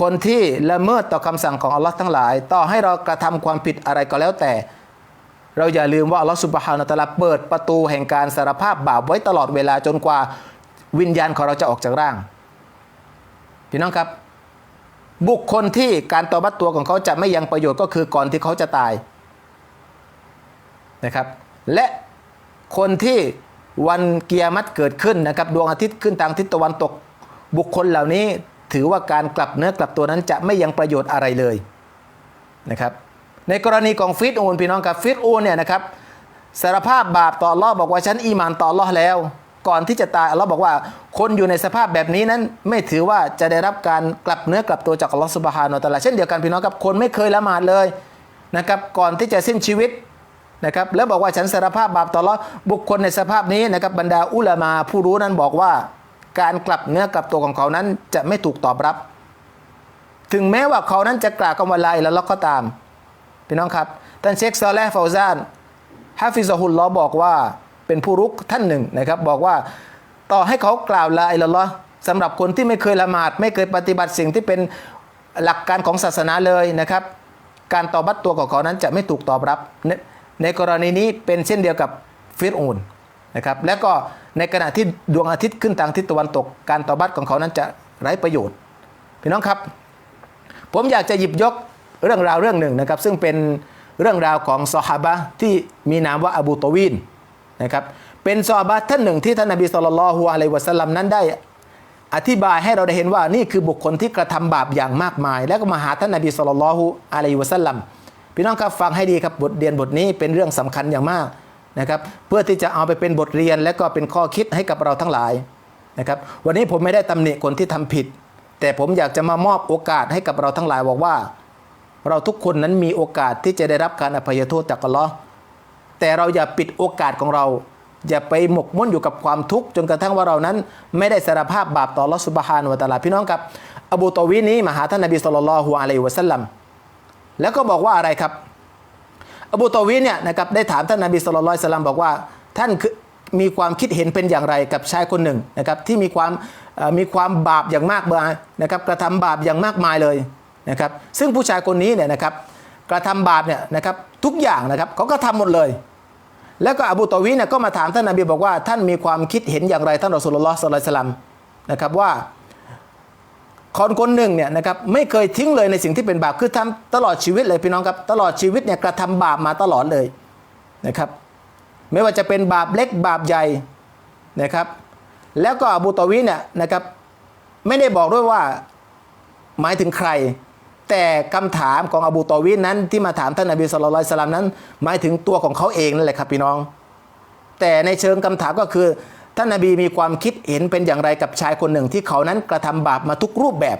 คนที่ละเมิดต่อคำสั่งของอัลลอฮ์ทั้งหลาย ต่อให้เรากระทำความผิดอะไรก็แล้วแต่ เราอย่าลืมว่าอัลลอฮ์สุบฮานาตะลาเปิดประตูแห่งการสารภาพบาปไว้ตลอดเวลาจนกว่าวิญญาณของเราจะออกจากร่าง พี่น้องครับ บุคคลที่การตอบัตตัวของเขาจะไม่ยังประโยชน์ก็คือก่อนที่เขาจะตายนะครับ และคนที่วันเกียรติเกิดขึ้นนะครับ ดวงอาทิตย์ขึ้นทางทิศตะวันตก บุคคลเหล่านี้ ถือว่าการกลับเนื้อกลับตัวนั้นจะไม่ยังประโยชน์อะไรเลยนะครับในกรณีของฟิตอูนพี่น้องครับฟิตอูนเนี่ยนะครับสารภาพบาปต่อลอบอกว่าฉันอีหมานต่อลอแล้ว ก่อนที่จะตายอัลลอฮ์บอกว่า คนอยู่ในสภาพแบบนี้นั้น ไม่ถือว่าจะได้รับการกลับเนื้อกลับตัวจากอัลลอฮ์สุบฮานอตะลาเช่นเดียวกันพี่น้องครับคนไม่เคยละหมาดเลยนะครับก่อนที่จะสิ้นชีวิตนะครับแล้วบอกว่าฉันสารภาพบาปต่อลอบุคคลในสภาพนี้นะครับบรรดาอุลามาผู้รู้นั้นบอกว่า การกลับเนื้อกลับตัวของเขานั้นจะไม่ถูกตอบรับ ถึงแม้ว่าเขานั้นจะกล่าวคำว่าลาอิลลัลลอฮก็ตามพี่น้องครับท่านเชคซอลแลฟาวซานฮาฟิซฮุลลอบอกว่าเป็นผู้รุกท่านหนึ่งนะครับบอกว่าต่อให้เขากล่าวลาอิลลัลลอฮสำหรับคนที่ไม่เคยละหมาด ไม่เคยปฏิบัติสิ่งที่เป็นหลักการของศาสนาเลยนะครับ การตอบัตตัวของเขานั้นจะไม่ถูกตอบรับ ในในกรณีนี้เป็นเช่นเดียวกับฟิรอูนนะครับและก็ ในขณะที่ดวงอาทิตย์ขึ้นทางทิศตะวันตก การตอบัตของเขานั้นจะไร้ประโยชน์ พี่น้องครับ ผมอยากจะหยิบยกเรื่องราวเรื่องหนึ่งนะครับ ซึ่งเป็นเรื่องราวของซอฮาบะที่มีนามว่าอบูตวีนนะครับเป็นซอฮาบะท่านหนึ่งที่ท่านนบีสุลต่านละฮ์อะลัยวะสัลลัมนั้นได้อธิบายให้เราได้เห็นว่านี่คือบุคคลที่กระทำบาปอย่างมากมาย แล้วก็มาหาท่านนบีสุลต่านละฮ์อะลัยวะสัลลัมพี่น้องครับฟังให้ดีครับบทเรียนบทนี้เป็นเรื่องสำคัญอย่างมาก นะครับเพื่อที่จะเอาไปเป็นบทเรียนและก็เป็นข้อคิดให้กับเราทั้งหลายนะครับวันนี้ผมไม่ได้ตำหนิคนที่ทำผิด แต่ผมอยากจะมามอบโอกาสให้กับเราทั้งหลายบอกว่า เราทุกคนนั้นมีโอกาสที่จะได้รับการอภัยโทษจากอัลลอฮ์แต่เราอย่าปิดโอกาสของเรา อย่าไปหมกมุ่นอยู่กับความทุกข์จนกระทั่งว่าเรานั้น ไม่ได้สารภาพบาปต่อลอสุบฮานวะตะอาลาพี่น้องครับ อบูตอวีนี้มาหาท่านนบีสุลต่านละฮ์อะลัยวะสัลลัมแล้วก็บอกว่าอะไรครับ อบูตอวีเนี่ยนะครับได้ถามท่านนบีสุลต่านละสลัมบอกว่าท่านคือมีความคิดเห็นเป็นอย่างไรกับชายคนหนึ่งนะครับที่มีความมีความบาปอย่างมากมายนะครับกระทำบาปอย่างมากมายเลยนะครับซึ่งผู้ชายคนนี้เนี่ยนะครับกระทำบาปเนี่ยนะครับทุกอย่างนะครับเขาก็ทำหมดเลย แล้วก็อบูตอวีเนี่ยก็มาถามท่านนบีบอกว่าท่านมีความคิดเห็นอย่างไรท่านรอสุลลอฮ์สุลลัลสลัมนะครับว่า คนคนหนึ่งเนี่ยนะครับไม่เคยทิ้งเลยในสิ่งที่เป็นบาปคือทำตลอดชีวิตเลยพี่น้องครับตลอดชีวิตเนี่ยกระทำบาปมาตลอดเลยนะครับไม่ว่าจะเป็นบาปเล็กบาปใหญ่นะครับ แล้วก็อบูตวีเนี่ยนะครับไม่ได้บอกด้วยว่าหมายถึงใคร แต่คำถามของอบูตอวีนั้นที่มาถามท่านนบีสุลต่านสลัมนั้น หมายถึงตัวของเขาเองนั่นแหละครับพี่น้อง แต่ในเชิงคำถามก็คือ ท่านนบีมีความคิดเห็นเป็นอย่างไรกับชายคนหนึ่งที่เขานั้นกระทำบาปมาทุกรูปแบบ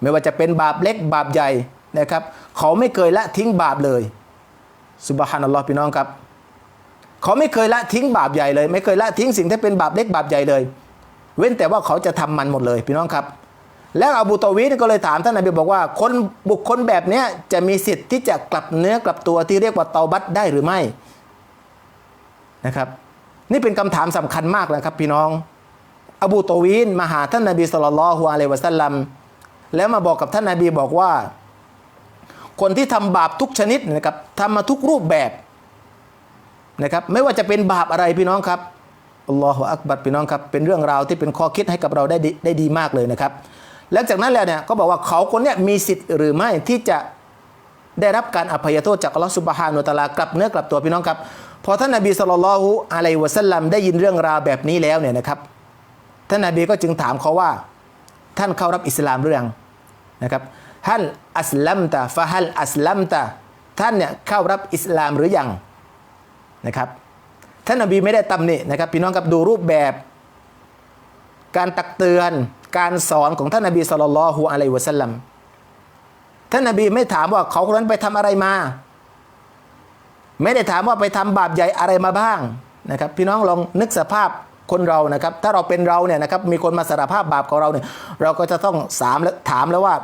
ไม่ว่าจะเป็นบาปเล็กบาปใหญ่นะครับ เขาไม่เคยละทิ้งบาปเลยสุบฮานัลลอฮ์พี่น้องครับ เขาไม่เคยละทิ้งบาปใหญ่เลย ไม่เคยละทิ้งสิ่งที่เป็นบาปเล็กบาปใหญ่เลย เว้นแต่ว่าเขาจะทำมันหมดเลยพี่น้องครับ แล้วอบูตวีนก็เลยถามท่านนบีบอกว่าคนบุคคลแบบนี้จะมีสิทธิ์ที่จะกลับเนื้อกลับตัวที่เรียกว่าเตาบัตได้หรือไม่นะครับ นี่เป็นคำถามสำคัญมากนะครับพี่น้อง อบูตวีนมาหาท่านนบีสุลต่านละฮ์อะลัยวะสัลลัมแล้วมาบอกกับท่านนบีบอกว่า คนที่ทำบาปทุกชนิดนะครับทำมาทุกรูปแบบนะครับไม่ว่าจะเป็นบาปอะไรพี่น้องครับอัลลอฮฺอักบัดพี่น้องครับเป็นเรื่องราวที่เป็นข้อคิดให้กับเราได้ดีได้ดีมากเลยนะครับ แล้วจากนั้นแล้วเนี่ยก็บอกว่าเขาคนเนี้ยมีสิทธิ์หรือไม่ที่จะได้รับการอภัยโทษจากอัลลอฮฺสุบฮานุตะอาลากลับเนื้อกลับตัวพี่น้องครับ พอท่านนบีสุลต่านละฮุอะลัยวะสัลลัมได้ยินเรื่องราวแบบนี้แล้วเนี่ยนะครับ ท่านนบีก็จึงถามเขาว่า ท่านเข้ารับอิสลามหรือยังนะครับฮัลอัสลัมตะฟะฮัลอัสลัมตะท่านเนี่ยเข้ารับอิสลามหรือยังนะครับ ท่านนบีไม่ได้ตำหนินะครับ พี่น้องครับดูรูปแบบ การตักเตือนการสอนของท่านนบีสุลต่านละฮุอะลัยวะสัลลัมท่านนบีไม่ถามว่าเขาคนนั้นไปทำอะไรมา ไม่ได้ถามว่าไปทำบาปใหญ่อะไรมาบ้างนะครับพี่น้องลองนึกสภาพคนเรานะครับ ถ้าเราเป็นเราเนี่ยนะครับมีคนมาสารภาพบาปของเราเนี่ยเราก็จะต้องสามแล้วถามแล้วว่า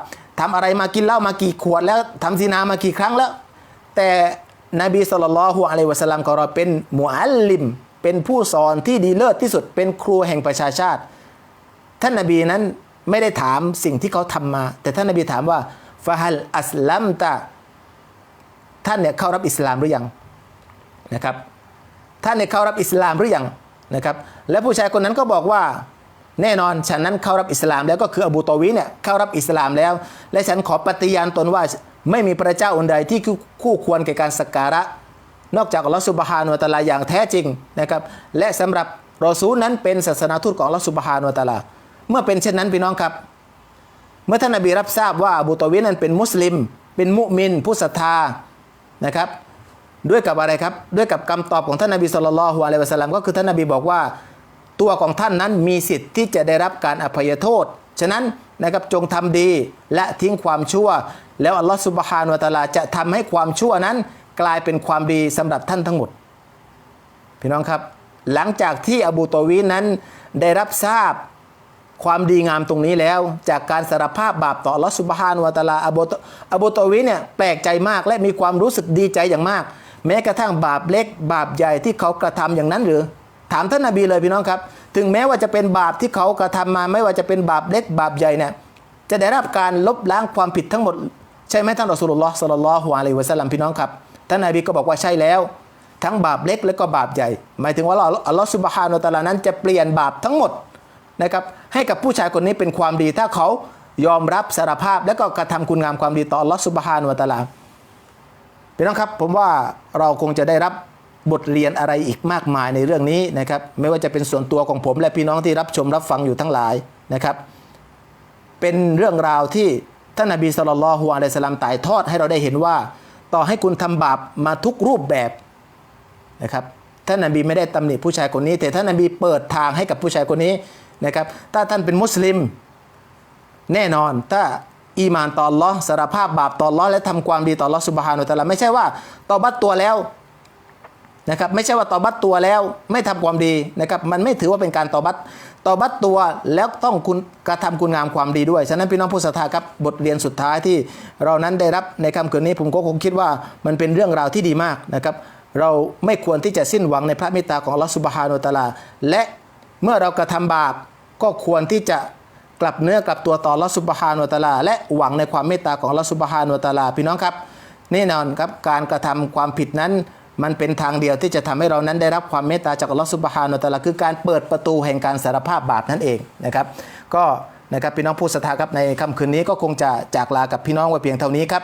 ทำอะไรมากินเหล้ามากี่ขวดแล้วทำซีนามากี่ครั้งแล้ว แต่นบีสุลต่านละฮุอะลัยวะสัลลัมของเราเป็นมุอัลลิม เป็นผู้สอนที่ดีเลิศที่สุดเป็นครูแห่งประชาชาติ ท่านนบีนั้นไม่ได้ถามสิ่งที่เขาทำมา แต่ท่านนบีถามว่าฟาฮัลอัสลัมตะท่านเนี่ยเข้ารับอิสลามหรือยัง นะครับท่านเนี่ยเข้ารับอิสลามหรือยังนะครับและผู้ชายคนนั้นก็บอกว่าแน่นอนฉันนั้นเข้ารับอิสลามแล้วก็คืออบูตอวีเนี่ยเข้ารับอิสลามแล้ว และฉันขอปฏิญาณตนว่าไม่มีพระเจ้าองค์ใดที่คู่ควรแก่การสักการะ นอกจากอัลลอฮฺสุบฮานุตะลาอย่างแท้จริงนะครับและสำหรับรอซูลนั้นเป็นศาสนาทูตของอัลลอฮฺสุบฮานุตะอาลา เมื่อเป็นเช่นนั้นพี่น้องครับ เมื่อท่านนบีรับทราบว่าอบูตอวีนั้นเป็นมุสลิม เป็นมุมินผู้ศรัทธานะครับ ด้วยกับอะไรครับ ด้วยกับคำตอบของท่านนบีสุลต่านละฮ์อะลัยวะสัลลัมก็คือท่านนบีบอกว่า ตัวของท่านนั้นมีสิทธิ์ที่จะได้รับการอภัยโทษ ฉะนั้นนะครับจงทำดีและทิ้งความชั่ว แล้วอัลลอฮฺสุบฮานุวะตะอาลาจะทำให้ความชั่วนั้นกลายเป็นความดีสำหรับท่านทั้งหมด พี่น้องครับ หลังจากที่อบูตอวีนั้นได้รับทราบความดีงามตรงนี้แล้ว จากการสารภาพบาปต่ออัลลอฮฺสุบฮานุวะตาลาอบูอบูตอวีเนี่ยแปลกใจมากและมีความรู้สึกดีใจอย่างมาก แม้กระทั่งบาปเล็ก บาปใหญ่ที่เขากระทำอย่างนั้นหรือ ถามท่านนาบีเลยพี่น้องครับ ถึงแม้ว่าจะเป็นบาปที่เขากระทำมา ไม่ว่าจะเป็นบาปเล็ก บาปใหญ่เนี่ยจะได้รับการลบล้างความผิดทั้งหมด ใช่ไหมท่านรอสูลุลลอฮ์สัลลัลลอฮุอะลัยฮิวะสัลลัมพี่น้องครับท่านนาบีก็บอกว่าใช่แล้ว ทั้งบาปเล็กและก็บาปใหญ่ หมายถึงว่าอัลลอฮ์สุบฮานุตะอาลานั้นจะเปลี่ยนบาปทั้งหมดนะครับให้กับผู้ชายคนนี้เป็นความดีถ้าเขายอมรับสารภาพและก็กระทำคุณงามความดีต่ออัลลอฮ์สุบฮานุตะลา พี่น้องครับผมว่าเราคงจะได้รับบทเรียนอะไรอีกมากมายในเรื่องนี้นะครับไม่ว่าจะเป็นส่วนตัวของผมและพี่น้องที่รับชมรับฟังอยู่ทั้งหลายนะครับ เป็นเรื่องราวที่ท่านนบีสุลต่านละฮ์อะลัยสลามถ่ายทอดให้เราได้เห็นว่า ต่อให้คุณทำบาปมาทุกรูปแบบนะครับท่านนบีไม่ได้ตำหนิผู้ชายคนนี้ แต่ท่านนบีเปิดทางให้กับผู้ชายคนนี้นะครับถ้าท่านเป็นมุสลิมแน่นอนถ้า อีมานต่อ Allah สารภาพบาปต่อ Allah และทำความดีต่อ Allah สุบฮานุตะลาไม่ใช่ว่าตอบัตตัวแล้วนะครับไม่ใช่ว่าตอบัตตัวแล้วไม่ทำความดีนะครับมันไม่ถือว่าเป็นการตอบัตตอบัตตัวแล้วต้องคุณกระทำคุณงามความดีด้วย ฉะนั้นพี่น้องผู้ศรัทธาครับบทเรียนสุดท้ายที่เรานั้นได้รับในคำคืนนี้ผมก็คงคิดว่ามันเป็นเรื่องราวที่ดีมากนะครับเราไม่ควรที่จะสิ้นหวังในพระเมตตาของ Allah สุบฮานุตะลาและเมื่อเรากระทำบาปก็ควรที่จะ กลับเนื้อกลับตัวต่อลอสุบฮานวตาลา และหวังในความเมตตาของลอสุบฮานวตาลา พี่น้องครับแน่นอนครับการกระทำความผิดนั้น มันเป็นทางเดียวที่จะทำให้เรานั้นได้รับความเมตตาจากลอสุบฮานวตาลา คือการเปิดประตูแห่งการสารภาพบาปนั่นเองนะครับก็นะครับพี่น้องผู้ศรัทธาครับในค่ำคืนนี้ก็คงจะจากลากับพี่น้องไว้เพียงเท่านี้ครับ